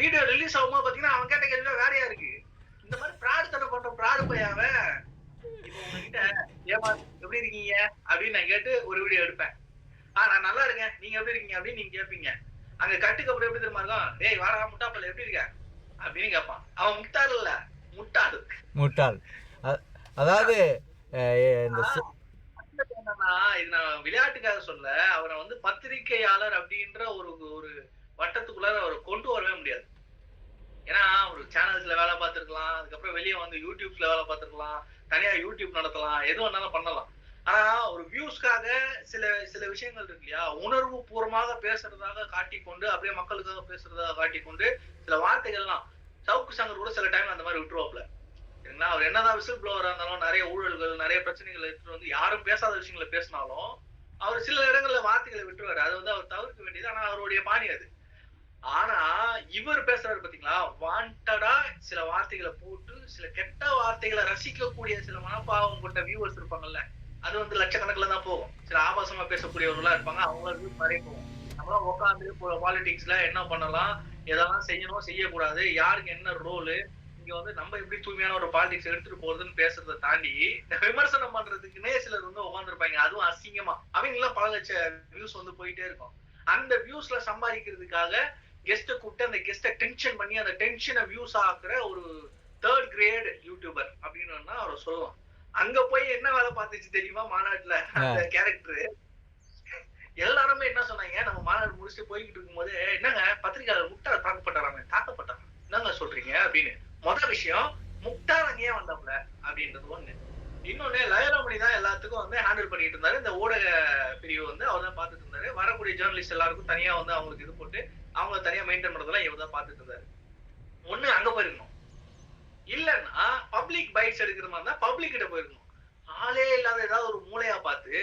Video release ஆகும்போது பாத்தீங்கன்னா அவன் கேட்ட கேள்வி வேறையா இருக்கு? இந்த மாதிரி பிராடு தடை பண்ற பிராடு இப்போ உங்ககிட்ட ஏமா எப்படி இருக்கீங்க? அப்படின்னு நான் கேட்டு ஒரு வீடியோ எடுப்பேன். ஆ நான் நல்லா இருக்கேன். நீங்க எப்படி இருக்கீங்க? அப்படின்னு நீங்க கேட்பீங்க அங்க கட்டுக்கு அப்புறம் எப்படி தெரியுமா இருக்கும்? டேய் வாடா முட்டாப்பல் எப்படி இருக்க? அப்படின்னு கேட்பான் அவன் முட்டாள் இல்ல முட்டாள். முட்டாள். அதாவது இது நான் விளையாட்டுக்காக சொல்ல அவரை வந்து பத்திரிகையாளர் அப்படின்ற ஒரு ஒரு வட்டத்துக்குள்ளார அவரை கொண்டு வரவே முடியாது. ஏன்னா ஒரு சேனல்ஸ்ல வேலை பார்த்துருக்கலாம் அதுக்கப்புறம் வெளியே வந்து யூடியூப்ஸ்ல வேலை பார்த்துருக்கலாம் தனியா யூடியூப் நடத்தலாம் எது வேணாலும் பண்ணலாம். ஆனா ஒரு வியூஸ்க்காக சில சில விஷயங்கள் இருக்கு இல்லையா? உணர்வு பூர்வமாக பேசுறதாக காட்டிக்கொண்டு அப்படியே மக்களுக்காக பேசுறதாக காட்டிக்கொண்டு சில வார்த்தைகள்லாம் சவுக்கு சங்கர் கூட சில டைம் அந்த மாதிரி விட்டுருவாப்ல சரிங்களா? அவர் என்னதான் விசில் ப்ளோவரா இருந்தாலும் நிறைய ஊழல்கள் நிறைய பிரச்சனைகள் எடுத்துட்டு வந்து யாரும் பேசாத விஷயங்களை பேசினாலும் அவர் சில இடங்கள்ல வார்த்தைகளை விட்டுருவாரு. அது வந்து அவர் தவிர்க்க வேண்டியது ஆனா அவருடைய பாணி அது. ஆனா இவர் பேசுறாரு பாத்தீங்களா? வாண்டடா சில வார்த்தைகளை போட்டு சில கெட்ட வார்த்தைகளை ரசிக்கக்கூடிய சில மனப்பாவம் கொண்ட வியூவர்ஸ் இருப்பாங்கல்ல அது வந்து லட்சக்கணக்கில் தான் போகும். சில ஆபாசமா பேசக்கூடியவர்களா இருப்பாங்க அவங்களுக்கு நிறைய போகும். நம்மளாம் உட்காந்து பாலிடிக்ஸ்ல என்ன பண்ணலாம்? எதெல்லாம் செய்யணும்? செய்யக்கூடாது. யாருக்கு என்ன ரோலு இங்க வந்து நம்ம எப்படி தூய்மையான ஒரு பாலிடிக்ஸ் எடுத்துட்டு போறதுன்னு பேசுறதை தாண்டி இந்த விமர்சனம் பண்றதுக்குன்னே சிலர் வந்து உட்காந்துருப்பாங்க அதுவும் அசிங்கமா. அவங்க எல்லாம் பல லட்ச வியூஸ் வந்து போயிட்டே இருக்கும். அந்த வியூஸ்ல சம்பாதிக்கிறதுக்காக கெஸ்ட்டை கூப்பிட்டு அந்த கெஸ்ட்டை டென்ஷன் பண்ணி அந்த டென்ஷனை வியூஸ் ஆக்குற ஒரு தேர்ட் கிரேட் யூடியூபர் அப்படின்னு அவர் சொல்லலாம். அங்க போய் என்ன வேலை பார்த்துச்சு தெரியுமா மாநாட்டுல? அந்த கேரக்டர் எல்லாருமே என்ன சொன்னாங்க? நம்ம மாநாடு முடிச்சுட்டு போய்கிட்டு இருக்கும்போது என்னங்க பத்திரிகையாளர் முக்தார் தாக்கப்பட்டாராங்க தாக்கப்பட்டாங்க என்னங்க சொல்றீங்க அப்படின்னு. முதல் விஷயம் அங்க ஏன் வந்தாப்ல அப்படின்றது ஒண்ணு. இன்னொன்னு லயலாமணி தான் எல்லாத்துக்கும் வந்து ஹேண்டில் பண்ணிட்டு இருந்தாரு. இந்த ஊடக பிரிவு வந்து அவர் தான் பார்த்துட்டு இருந்தாரு. வரக்கூடிய ஜேர்னலிஸ்ட் எல்லாருக்கும் தனியா வந்து அவங்களுக்கு இது போட்டு அவங்க தனியா மெயின்டைன் பண்றதெல்லாம் இவர் தான் பார்த்துட்டு இருந்தாரு. ஒண்ணு அங்க போயிருக்கணும். இல்லன்னா பப்ளிக் பைட்ஸ் எடுக்கிற மாதிரி இருந்தா பப்ளிக் கிட்ட போயிருக்கணும். ஆளே இல்லாத ஏதாவது ஒரு மூளையா பார்த்து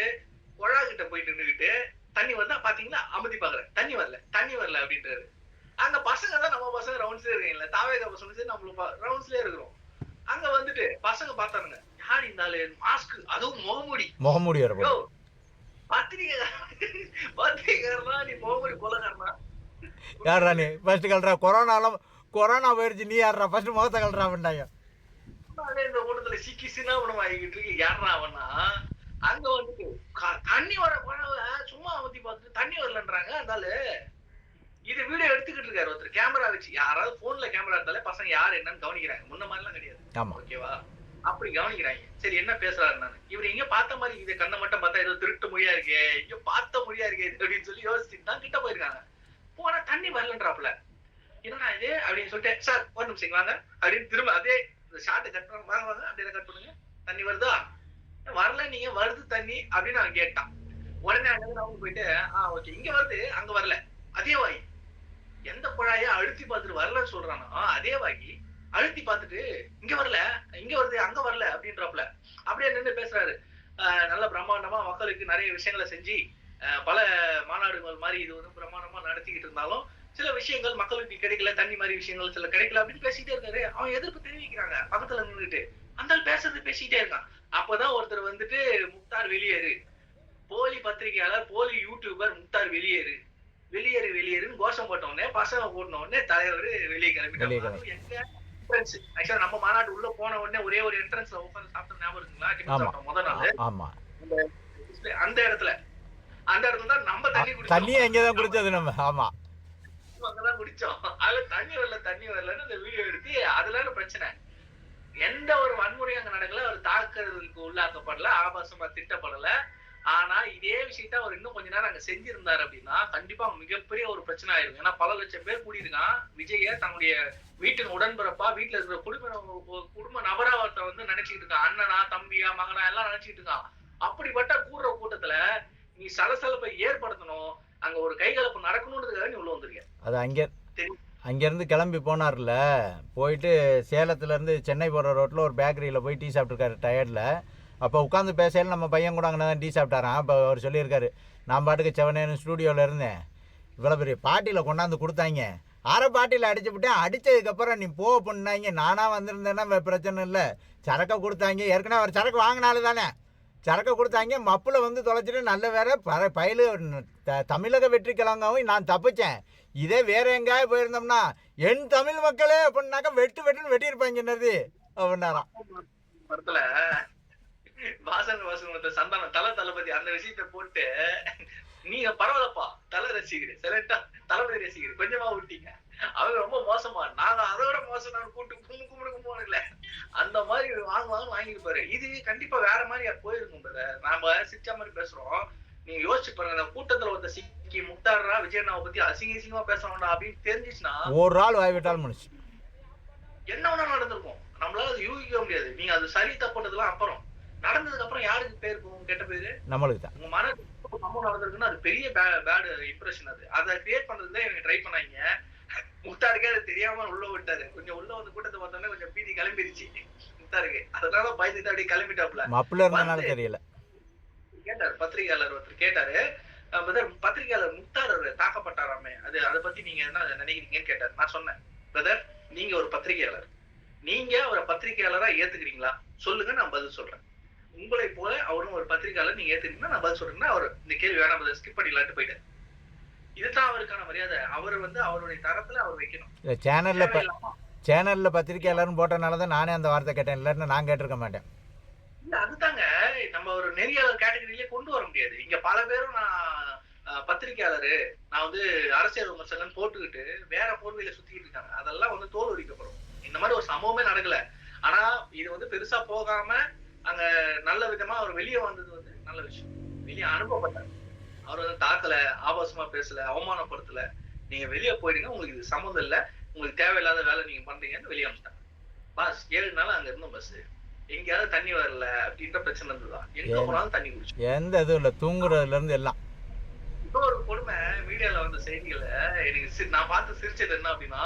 குழா கிட்ட போயிட்டு நின்றுகிட்டு தண்ணி வந்தா பாத்தீங்களா அமதி பாக்குறேன் தண்ணி வரல தண்ணி வரல அப்படின்றாரு. அங்க பசங்க தான் நம்ம பசங்க ரவுண்ட்ஸ்ல இருக்கீங்களா தாவேக பசங்க சரி நம்மளும் ரவுண்ட்ஸ்லயே இருக்கிறோம். அங்க வந்துட்டு பசங்க பார்த்தாருங்க யார் இந்த ஆளு? மாஸ்க் அதுவும் முகமூடி. முகமூடி பத்திரிகை பத்திரிகைக்காரனா நீ முகமூடி கொலகாரனா? யாரா நீ? ஃபர்ஸ்ட் கல்றா கொரோனாலாம் கொரோனா போயிடுச்சு நீ யாரா ஃபர்ஸ்ட் முகத்தை கல்றா அதே இந்த கூட்டத்துல சிக்கி சின்னாபனம் ஆகிட்டு இருக்கு. யாரா அவனா அங்க வந்துட்டு க- தண்ணி வர சும்மா அமத்தி பார்த்துட்டு தண்ணி வரலன்றாங்க. அதனால இது வீடியோ எடுத்துக்கிட்டு இருக்காரு ஒருத்தர். கேமரா வச்சு யாராவது போன்ல கேமரா எடுத்தாலே பசங்க யார் என்னன்னு கவனிக்கிறாங்க. முன்ன மாதிரிலாம் கிடையாது. ஓகேவா அப்படி கவனிக்கிறாங்க. சரி என்ன பேசுறாரு நான் இவர் எங்க பார்த்த மாதிரி இது கண்ணை மட்டும் பார்த்தா ஏதோ திருட்டு மொழியா இருக்கே. எங்க பார்த்த மொழியா இருக்கே அப்படின்னு சொல்லி யோசிச்சுட்டு தான் கிட்ட போயிருக்காங்க. போனா தண்ணி வரலன்றாப்புல. என்னடா இது? அப்படின்னு சொல்லிட்டு சார் ஒரு நிமிஷம் வாங்க. அப்படின்னு திரும்ப அதே இந்த ஷார்ட் கட் பண்ண வாங்க வாங்க அப்படியே கட் பண்ணுங்க. தண்ணி வருதா? வரல நீங்க வருது தண்ணி அப்படின்னு அவன் கேட்டான். உடனே அங்க அவங்க போயிட்டு ஆ ஓகே இங்க வருது அங்க வரல. அதே வாங்கி எந்த குழாய அழுத்தி பார்த்துட்டு வரலன்னு சொல்றானோ அதே வாங்கி அழுத்தி பார்த்துட்டு இங்க வரல இங்க வருது அங்க வரல அப்படின்றப்பல. அப்படியே நின்று பேசுறாரு. நல்ல பிரம்மாண்டமா மக்களுக்கு நிறைய விஷயங்களை செஞ்சு பல மாநாடுகள் மாதிரி இது வந்து பிரம்மாண்டமா நடத்திக்கிட்டு இருந்தாலும் சில விஷயங்கள் மக்களுக்கு கிடைக்கல தண்ணி மாதிரி விஷயங்கள் சில கிடைக்கல அப்படின்னு பேசிட்டே இருக்காரு. அவன் எதிர்ப்பு தெரிவிக்கிறாங்க பக்கத்துல நின்றுட்டு அந்த பேசுறது பேசிட்டே இருக்கான். அப்பதான் ஒருத்தர் வந்துட்டு முக்தார் வெளியேறு. போலி பத்திரிகையாளர் போலி யூடியூபர் முக்தார் வெளியேறு. வெளியேறு வெளியேறுன்னு கோஷம் போட்ட உடனே பசங்க போட்ட உடனே தலைவர் வெளியே கிளம்பிட்டாங்க நம்ம மாநாடு உள்ள போன உடனே ஒரே ஒரு என்ட்ரன்ஸ்ல உட்காந்து சாப்பிட்ட ஞாபகம் இருக்குங்களா? முதல் நாள். அந்த இடத்துல. அந்த இடத்துல தான் நம்ம தண்ணி குடிச்சோம். தண்ணியை எங்கே தான் குடிச்சது நம்ம. ஆமா. அங்கதான் குடிச்சோம். அதுல தண்ணி வரல தண்ணி வரலன்னு அந்த வீடியோ எடுத்து அதுல பிரச்சனை. எந்த ஒரு வன்முறையும் அங்க நடக்கல. அவர் தாக்குறதுக்கு உள்ளாக்கப்படல ஆபாசமா திட்டப்படல. ஆனா இதே விஷயத்த அவர் இன்னும் கொஞ்ச நேரம் அங்க செஞ்சிருந்தாரு அப்படின்னா கண்டிப்பா மிகப்பெரிய ஒரு பிரச்சனை ஆயிருக்கும் ஏன்னா பல லட்சம் பேர் கூடியிருக்கான். விஜய தன்னுடைய வீட்டின் உடன்பிறப்பா வீட்டுல இருக்கிற குடும்ப குடும்ப நபரா ஒருத்தன் வந்து நினைச்சிட்டு இருக்கான். அண்ணனா தம்பியா மகனா எல்லாம் நினைச்சிட்டு இருக்கான். அப்படிப்பட்ட கூடுற கூட்டத்துல நீ சலசலப்பை ஏற்படுத்தணும். அங்க ஒரு கைகலப்பு நடக்கணுன்றதுக்காக நீ உள்ள வந்திருக்க. அது அங்கே. அங்கேருந்து கிளம்பி போனார்ல போயிட்டு சேலத்துலேருந்து சென்னை போகிற ரோட்டில் ஒரு பேக்கரியில் போய் டீ சாப்பிட்ருக்காரு டயர்டில். அப்போ உட்காந்து பேசையில் நம்ம பையன் கூட அங்கே தான் டீ சாப்பிட்டாரான் அப்போ அவர் சொல்லியிருக்காரு நான் பாட்டுக்கு செவனேன்னு ஸ்டூடியோவில் இருந்தேன். இவ்வளோ பெரிய பாட்டியில் கொண்டாந்து கொடுத்தாங்க. அரை பாட்டியில் அடிச்சு விட்டேன் அடித்ததுக்கப்புறம் நீ போ பண்ணாங்க. நானாக வந்திருந்தேன்னா பிரச்சனை இல்லை. சரக்கை கொடுத்தாங்க. ஏற்கனவே அவர் சரக்கு வாங்கினாலும் தானே சரக்கை கொடுத்தாங்க மப்பில் வந்து தொலைச்சிட்டு நல்ல வேற பர பயலு த தமிழக வெற்றி கிழங்கவும் நான் தப்பிச்சேன். இதே வேற எங்கேயாவது போயிருந்தோம்னா என் தமிழ் மக்களே அப்படின்னாக்கா வெட்டு வெட்டுன்னு வெட்டியிருப்பாங்க என்னது? அப்படின்னாராம். படத்துல வாசன் வாசன் சந்தானம் தல தளபதி அந்த விஷயத்த போட்டு நீங்க பரவாயில்லப்பா தலை ரசிக்கிறேன் செலக்டா தளபதி ரசிக்கிறேன் கொஞ்சமா விட்டீங்க அவங்க ரொம்ப மோசமா. நாங்க அதோட மோசம். நான் கூட்டு கும்பு கும்பிடு கும்பிடுல அந்த மாதிரி வாங்க வாங்க வாங்கிருப்பாரு இது கண்டிப்பா வேற மாதிரி போயிருக்கும் brother. நாம சிரிச்ச மாதிரி பேசுறோம். நீங்க யோசிச்சு பாருங்க. அந்த கூட்டத்துல ஒருத்த சிக்கி முக்தாரா விஜயண்ணாவை பத்தி அசிங்க அசிங்கமா பேசுறான்டா அப்படின்னு தெரிஞ்சிச்சுன்னா ஒரு ஆள் வாய் விட்டாலும் முடிச்சு என்ன வேணா நடந்திருக்கும். நம்மளால அது யூகிக்க முடியாது. நீங்க அது சரி தப்புனதுலாம் அப்புறம். நடந்ததுக்கு அப்புறம் யாருக்கு பேர் போகும் கெட்ட பேரு? நம்மளுக்கு தான். உங்க மன சம்பவம் நடந்திருக்குன்னா அது பெரிய பேட் இம்ப்ரெஷன் அது. அதை கிரியேட் பண்றதுக்கு தான் இவங்க ட்ரை பண்ணாங்க. முக்தாருக்கே அது தெரியாம உள்ள விட்டாரு. கொஞ்சம் உள்ள வந்து கூட்டத்தை பார்த்தோன்னே கொஞ்சம் பீதி கிளம்பிருச்சு. முக்தாருக்கு அதனால பயந்துட்டு அப்படியே கிளம்பிட்டாப்ல மப்பிள்ள இருந்தனால தெரியல. கேட்டாரு பத்திரிகையாளர் ஒருத்தர் கேட்டாரு. brother, பத்திரிகையாளர் அவரு தாக்கப்பட்டாராமே. அது அதை பத்தி நீங்க என்ன நினைக்கிறீங்கன்னு கேட்டாரு. நான் சொன்னேன் பிரதர் நீங்க ஒரு பத்திரிகையாளர். நீங்க அவரை பத்திரிகையாளரா ஏத்துக்கிறீங்களா? சொல்லுங்க நான் பதில் சொல்றேன். உங்களை போல அவரும் ஒரு பத்திரிகையாளர் நீங்க ஏத்துக்கிறீங்கன்னா நான் பதில் சொல்றேன்னா அவர் இந்த கேள்வி வேணாம் ஸ்கிப் பண்ணிடலான்ட்டு போயிட்டாரு. இதுதான் அவருக்கான மரியாதை அவர் வந்து அவருடைய தரத்துல அவர் வைக்கணும். இந்த சேனல்ல சேனல்ல பத்திரிக்கையாளர்னு போட்டனால தான் நானே அந்த வார்த்தை கேட்டேன். இல்லைன்னு நான் கேட்டிருக்க மாட்டேன். இல்ல அதுதாங்க. நம்ம ஒரு நெறியாளர் கேட்டகரியிலே கொண்டு வர முடியாது. இங்க பல பேரும் நான் அஹ், பத்திரிக்கையாளரு நான் வந்து அரசியல் விமர்சகன் போட்டுக்கிட்டு வேற போர்வையில சுத்திக்கிட்டு இருக்காங்க. அதெல்லாம் வந்து தோல் உரிக்கப்படும். இந்த மாதிரி ஒரு சம்பவமே நடக்கல. ஆனா இது வந்து பெருசா போகாம அங்க நல்ல விதமா அவர் வெளியே வந்தது வந்து நல்ல விஷயம். வெளியே அனுப்பப்பட்டார் அவர் வந்து தாக்கல ஆபாசமா பேசல அவமானப்படுத்தல. நீங்க வெளியே போயிடுங்க உங்களுக்கு இது சம்மந்தம் இல்ல. உங்களுக்கு தேவையில்லாத வேலை நீங்க பண்றீங்கன்னு வெளியே அனுப்பிச்சிட்டாங்க பாஸ் ஏழு நாள் அங்க இருந்தோம் பஸ். எங்கேயாவது தண்ணி வரல அப்படின்ற பிரச்சனை இருந்ததுதான். எங்க? போனாலும் தண்ணி குடிச்சு. எந்த இதுவும் இல்லை தூங்குறதுல இருந்து எல்லாம். இன்னொரு கொடுமை மீடியால வந்த செய்திகளை எனக்கு நான் பார்த்து சிரிச்சது என்ன அப்படின்னா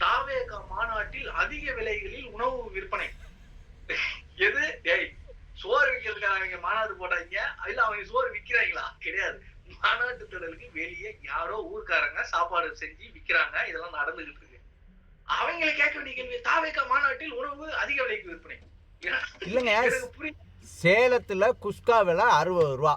தாவேகா மாநாட்டில் அதிக விலைகளில் உணவு விற்பனை. எது? ஏய் சோறு விற்கிறதுக்காக அவங்க மாநாடு போட்டாங்க. இல்ல அவங்க சோறு விக்கிறாங்களா? கிடையாது. மாநாட்டு திடலுக்கு வெளியே யாரோ ஊர்க்காரங்க சாப்பாடு செஞ்சு விக்கிறாங்க. இதெல்லாம் நடந்துகிட்டு இருக்கு அவங்களை கேட்க வேண்டிய கேள்வி தாவேகா மாநாட்டில் உணவு அதிக விலைக்கு விற்பனை. இல்லைங்க. சேலத்தில் குஸ்கா விலை அறுபது ரூபா.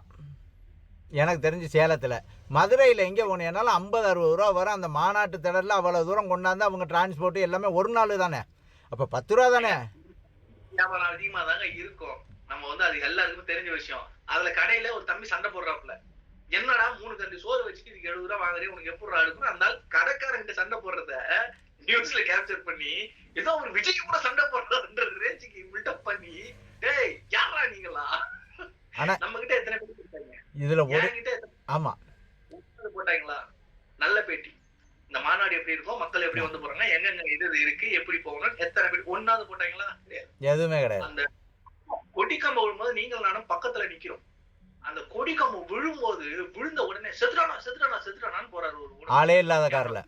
எனக்கு தெரிஞ்சு சேலத்தில். மதுரையில் எங்கே போனீங்கன்னாலும் ஐம்பது அறுபது ரூபா வரும் அந்த மாநாட்டு திடலில் அவ்வளோ தூரம் கொண்டாந்து அவங்க டிரான்ஸ்போர்ட் எல்லாமே ஒரு நாள் தானே. அப்போ பத்து ரூபா தானே? வியாபாரம் அதிகமா தாங்க இருக்கும். நம்ம வந்து அது எல்லாருக்குமே தெரிஞ்ச விஷயம். அதுல கடையில ஒரு தம்பி சண்டை போடுறாப்புல. என்னடா மூணு கண்டு சோறு வச்சுட்டு இதுக்கு எழுபது ரூபா வாங்குறேன் உனக்கு எப்படி இருக்கும் அந்த கடைக்காரங்கிட்ட சண்டை போடுறத நியூஸ்ல கேப்சர் பண்ணி ஏதோ ஒரு விஜய் கூட சண்டை போடுறதுன்ற ரேஞ்சுக்கு பில்டப் பண்ணி டேய் யாரா நீங்களா? நம்ம கிட்ட எத்தனை பேர் போட்டாங்க இதில் ஒரு பேர் போட்டாங்களா? நல்ல பேட்டி. இந்த மாநாடு எப்படி இருக்கும் மக்கள் எப்படி வந்து போறாங்க எங்கெங்க இது இது இருக்கு எப்படி போகணும் எத்தனை பேர் ஒன்னாவது போட்டாங்களா. எதுவுமே கிடையாது. அந்த கொடிக்கம்பம் விழும்போது நீங்கள் நானும் பக்கத்துல நிக்கிறோம். அந்த கொடிக்கம்பம் விழும்போது விழுந்த உடனே செத்துறானா செத்துறானா செத்துறானான்னு போறாரு ஒரு. ஆளே இல்லாத காரில்.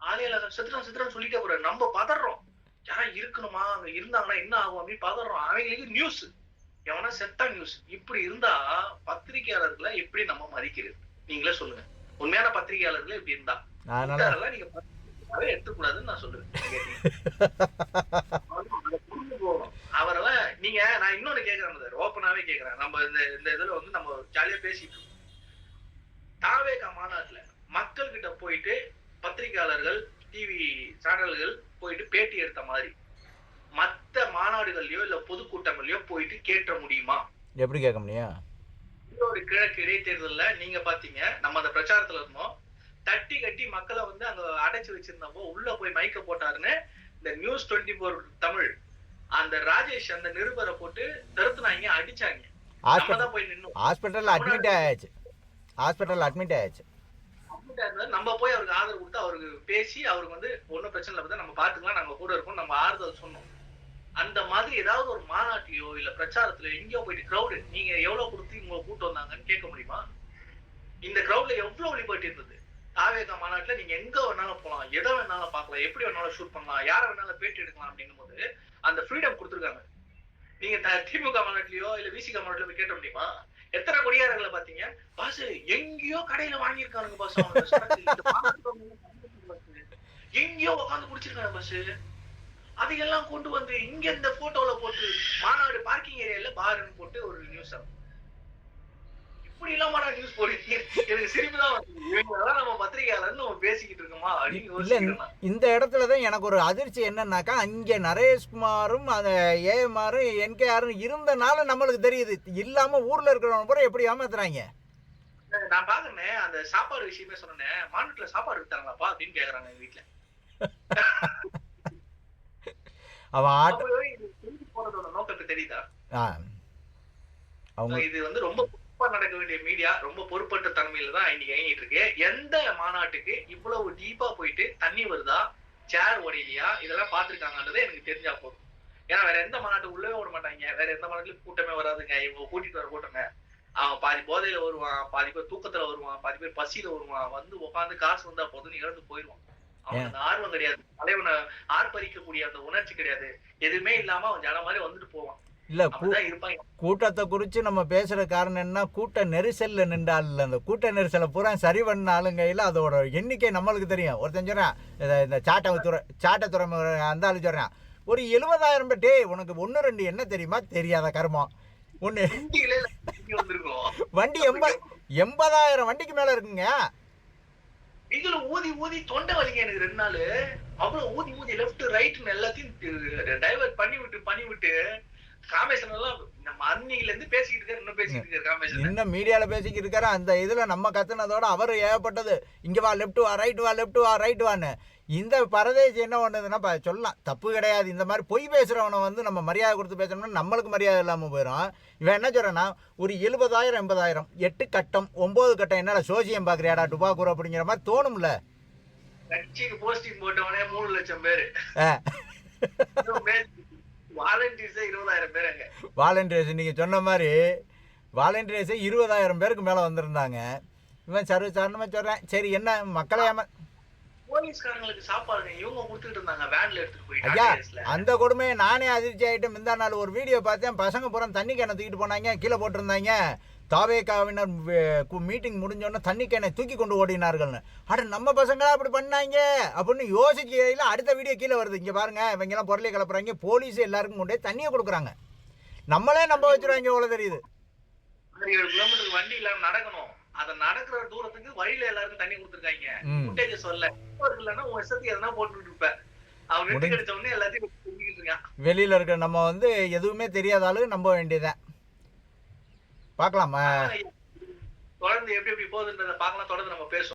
ஆலையில செத்துறான் செத்துறான்னு சொல்லிட்டே போறாரு. நம்ம பதறோம். யாரா இருக்கணுமா? அங்க இருந்தாங்கன்னா என்ன ஆகும்? அப்படின்னு பதறோம். அவங்களுக்கு நியூஸ் எவனா செத்தா நியூஸ் இப்படி இருந்தா பத்திரிகையாளர்களை எப்படி நம்ம மதிக்கிறது? நீங்களே சொல்லுங்க. உண்மையான பத்திரிகையாளர்கள் இப்படி இருந்தா. நீங்க எடுத்துக்கூடாதுன்னு நான் சொல்லுவேன். அவரெல்லாம் நீங்க நான் இன்னொன்னு கேக்குறேன் ஓப்பனாவே கேக்குறேன். நம்ம இந்த இந்த இதுல வந்து நம்ம ஜாலியா பேசிட்டு இருக்கோம். தாவேகா மாநாட்டுல மக்கள் கிட்ட போயிட்டு பத்திரிகையாளர்கள் டிவி சேனல்கள் போயிட்டு பேட்டி எடுத்த மாதிரி மத்த மாநாடுகள்லயோ இல்ல பொதுக்கூட்டங்கள்லயோ போயிட்டு கேட்ட முடியுமா? எப்படி கேட்க முடியும்? ஈரோடு கிழக்கு இடைத்தேர்தல்ல நீங்க பாத்தீங்க நம்ம அந்த பிரச்சாரத்துல இருந்தோம். தட்டி கட்டி மக்களை வந்து அங்க அடைச்சு வச்சிருந்தப்போ உள்ள போய் மைக்க போட்டாருன்னு இந்த நியூஸ் டுவெண்ட்டி ஃபோர் தமிழ் அந்த ராஜேஷ் அந்த நிருபரை போட்டு தருத்துனாங்க அடிச்சாங்க. நம்ம ஹாஸ்பிட்டல் போய் நின்னோம். ஹாஸ்பிட்டலில் அட்மிட் ஆயாச்சு. ஹாஸ்பிட்டலில் அட்மிட் ஆயாச்சு. நம்ம போய் அவருக்கு ஆதரவு கொடுத்து அவருக்கு பேசி அவருக்கு வந்து ஒண்ணும் பிரச்சனை இல்லை நம்ம பாத்துக்கலாம் நாங்க கூட இருக்கோம் நம்ம ஆறுதல் சொன்னோம். அந்த மாதிரி ஏதாவது ஒரு மாநாட்டிலயோ இல்ல பிரச்சாரத்திலயோ எங்கேயோ போயிட்டு கிரௌடு நீங்க எவ்வளவு கொடுத்து உங்களை கூட்டு வந்தாங்கன்னு கேட்க முடியுமா? இந்த கிரௌட்ல எவ்வளவு லிபர்ட்டி இருந்தது? தாவேகா மாநாட்டுல நீங்க எங்க வேணாலும் போகலாம் எதை வேணாலும் பார்க்கலாம் எப்படி வேணாலும் ஷூட் பண்ணலாம் யாரை வேணாலும் பேட்டி எடுக்கலாம் அப்படின்னும் போது அந்த ஃப்ரீடம் கொடுத்துருக்காங்க. நீங்க திமுக மாநாட்டிலயோ இல்ல விசிக மாநாட்டிலயோ போய் கேட்ட முடியுமா எத்தனை கொடியாரர்களை பாத்தீங்க பாஸ் எங்கேயோ கடையில வாங்கியிருக்கானுங்க பாஸ் எங்கேயோ உட்காந்து குடிச்சிருக்காங்க பஸ் அதையெல்லாம் கொண்டு வந்து இங்க இந்த போட்டோல போட்டு மாநாடு பார்க்கிங் ஏரியால பாருன்னு போட்டு ஒரு நியூஸ் ஆகும் இப்படி இல்லாம நியூஸ் போடுறீங்க எனக்கு சிரிப்பு தான் வருது இவங்கெல்லாம் நம்ம பத்திரிகையாளர்னு நம்ம பேசிக்கிட்டு இருக்கோமா? அப்படின்னு இல்ல யோசிக்கிறேன் நான். இந்த இடத்துல தான் எனக்கு ஒரு அதிர்ச்சி என்னன்னாக்கா அங்கே நரேஷ்குமாரும் அந்த ஏஎம்ஆரும் என்கேஆரும் இருந்தனால நம்மளுக்கு தெரியுது. இல்லாம ஊர்ல இருக்கிறவங்க பூரா எப்படி ஏமாத்துறாங்க? நான் பாக்குறேன் அந்த சாப்பாடு விஷயமே சொன்னேன் மாநிலத்துல சாப்பாடு வித்தாங்களாப்பா அப்படின்னு கேக்குறாங்க எங்க வீட்டுல அவன் போறதோட நோக்கத்தை தெரியுதா. அவங்க இது வந்து ரொம்ப பொறுப்பா நடக்க வேண்டிய மீடியா ரொம்ப பொறுப்பற்ற தன்மையில தான் இன்னைக்கு இயங்கிட்டு இருக்கு. எந்த மாநாட்டுக்கு இவ்வளவு டீப்பா போயிட்டு தண்ணி வருதா? சேர் உடையலையா? இதெல்லாம் பாத்துருக்காங்கன்றது எனக்கு தெரிஞ்சா போதும். ஏன்னா வேற எந்த மாநாட்டு உள்ளவே விட மாட்டாங்க. வேற எந்த மாநாட்டுலயும் கூட்டமே வராதுங்க. இவங்க கூட்டிட்டு வர கூட்டங்க அவன் பாதி போதையில வருவான் பாதி பேர் தூக்கத்துல வருவான் பாதி பேர் பசியில வருவான். வந்து உட்காந்து காசு வந்தா போதுன்னு இழந்து போயிடுவான் அவனுக்கு அந்த ஆர்வம் கிடையாது. தலைவனை ஆர்ப்பரிக்கக்கூடிய அந்த உணர்ச்சி கிடையாது. எதுவுமே இல்லாம அவன் ஜன மாதிரி வந்துட்டு போவான். இல்ல கூட்டத்தை குறித்து நம்ம பேசுகிற காரணம் என்ன கூட்ட நெரிசலில் நின்றால் அந்த கூட்ட நெரிசலை பூரா சரி பண்ண ஆளுங்கையில் அதோட எண்ணிக்கை நம்மளுக்கு தெரியும். ஒருத்தன் சொல்கிறான் இந்த சாட்டை துறை சாட்டை துறைமுக அந்த ஆளு சொல்கிறான் ஒரு எழுபதாயிரம் பேர் டேய் உனக்கு ஒன்று ரெண்டு என்ன தெரியுமா? தெரியாத கர்மம். ஒன்று வண்டி எண்ப எண்பதாயிரம் வண்டிக்கு மேலே இருக்குங்க. இதுல ஊதி ஊதி தொண்டை வலிங்க எனக்கு ரெண்டு நாள். அவ்வளவு ஊதி ஊதி லெஃப்ட் ரைட்னு எல்லாத்தையும் டைவர்ட் பண்ணி விட்டு பண்ணி விட்டு இன்னும் மீடியாவில் பேசிக்கிட்டு இருக்காரு. அந்த இதில் நம்ம கத்துனதோட அவர் ஏகப்பட்டது. இங்கே வா லெஃப்ட் வா ரைட் வா லெஃப்ட் வா ரைட் வான்னு. இந்த பரதேசி என்ன பண்ணுதுன்னா சொல்லலாம். தப்பு கிடையாது. இந்த மாதிரி பொய் பேசுகிறவனை வந்து நம்ம மரியாதை கொடுத்து பேசணும்னா நம்மளுக்கு மரியாதை இல்லாமல் போயிடும் இவன் என்ன சொல்கிறான்னா ஒரு எழுபதாயிரம் எண்பதாயிரம் எட்டு கட்டம் ஒம்பது கட்டம் என்னடா சோசியம் பார்க்குறியாடா டுபாக்கூர் அப்படிங்கிற மாதிரி தோணும்ல. கட்சிக்கு போஸ்டிங் போட்டவனே மூணு லட்சம் பேரு. வாலண்டியர்ஸே இருபதாயிரம் பேர் அங்க. வாலண்டியர்ஸ் நீங்கள் சொன்ன மாதிரி வாலண்டியர்ஸே இருபதாயிரம் பேருக்கு மேலே வந்திருந்தாங்க. இவன் சர்வ சாரணமாக சொல்கிறேன் சரி என்ன மக்களை ஏமா போலீஸ்காரங்களுக்கு சாப்பாடுங்க இவங்க கொடுத்துட்டு இருந்தாங்க வேன்ல எடுத்துட்டு போய் ஐயா டாடா அந்த கொடுமையை நானே அதிர்ச்சி ஆகிட்டு முந்தா நாள் ஒரு வீடியோ பார்த்தேன். பசங்க பூரா தண்ணி கேனை தூக்கிட்டு போனாங்க கீழே போட்டிருந்தாங்க. தாவேக்காவினர் மீட்டிங் முடிஞ்சோடனே தண்ணி கேனை தூக்கி கொண்டு ஓடினார்கள்னு. அட நம்ம பசங்களா அப்படி பண்ணாங்க? அப்படின்னு யோசிக்கையில அடுத்த வீடியோ கீழே வருது. இங்கே பாருங்க இவங்கெல்லாம் பொருளை கிளப்புறாங்க போலீஸ் எல்லாருக்கும் கொண்டு தண்ணியை கொடுக்குறாங்க. நம்மளே நம்ப வச்சுருவாங்க எவ்வளோ தெரியுது? கிலோமீட்டருக்கு வண்டி இல்லாம நடக்கணும். அத நடக்கிற தூரத்துக்கு வழியில எல்லாருக்கும் தண்ணி கொடுத்துருக்காங்க. ம். ஃபுட்டேஜ் சொல்ல. இல்லைன்னா உன் இஷ்டத்துக்கு எதனா போட்டுட்டு இருப்ப. அவன் நெட்டு முடிஞ்சு- கிடைச்ச உடனே எல்லாத்தையும் செஞ்சுக்கிட்டு இருக்கான். வெளியில் இருக்கிற நம்ம வந்து எதுவுமே தெரியாத ஆளு நம்ப வேண்டியதுதான். பார்க்கலாமா? தொடர்ந்து எப்படி எப்படி போகுதுன்றத பார்க்கலாம் தொடர்ந்து நம்ம பேசுவோம்.